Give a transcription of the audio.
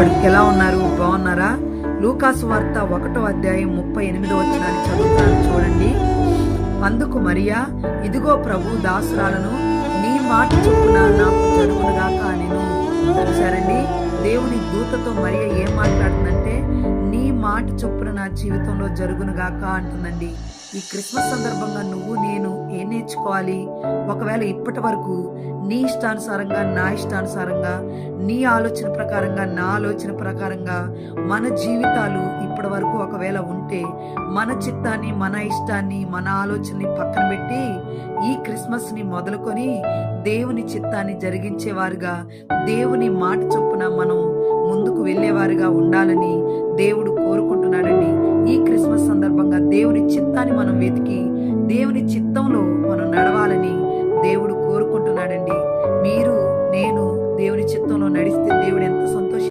అడు ఎలా ఉన్నారు? బాగున్నారా? లూకాసు వార్త ఒకటో అధ్యాయం ముప్పై ఎనిమిదో వచ్చినాన్ని చదువుతాను. చూడండి. అందుకు మరియా ఇదిగో ప్రభు దాసురాలను నీ మాట చొప్పున నాకు జరుగునుగాక నేను చూసారండి దేవుని దూతతో మరియ ఏం మాట్లాడుతుందంటే నీ మాట చొప్పున నా జీవితంలో జరుగునుగాక అంటుందండి. ఈ క్రిస్మస్ సందర్భంగా నువ్వు నేర్చుకోవాలి. ఒకవేళ ఇప్పటి వరకు నీ ఇష్టానుసారంగా నా ఇష్టానుసారంగా నీ ఆలోచన ప్రకారంగా నా ఆలోచన ప్రకారంగా మన జీవితాలు ఇప్పటి వరకు ఒకవేళ ఉంటే మన చిత్తాన్ని మన ఇష్టాన్ని మన ఆలోచనని పక్కన పెట్టి ఈ క్రిస్మస్ని మొదలుకొని దేవుని చిత్తాన్ని జరిగించేవారుగా దేవుని మాట చొప్పున మనం ముందుకు వెళ్ళేవారుగా ఉండాలని దేవుడు కోరుకుంటున్నాడండి. ఈ క్రిస్మస్ సందర్భంగా దేవుని చిత్తాన్ని మనం వెతికి దేవుని చిత్తంలో మార్గంలో నడిస్తే దేవుడు ఎంత సంతోషం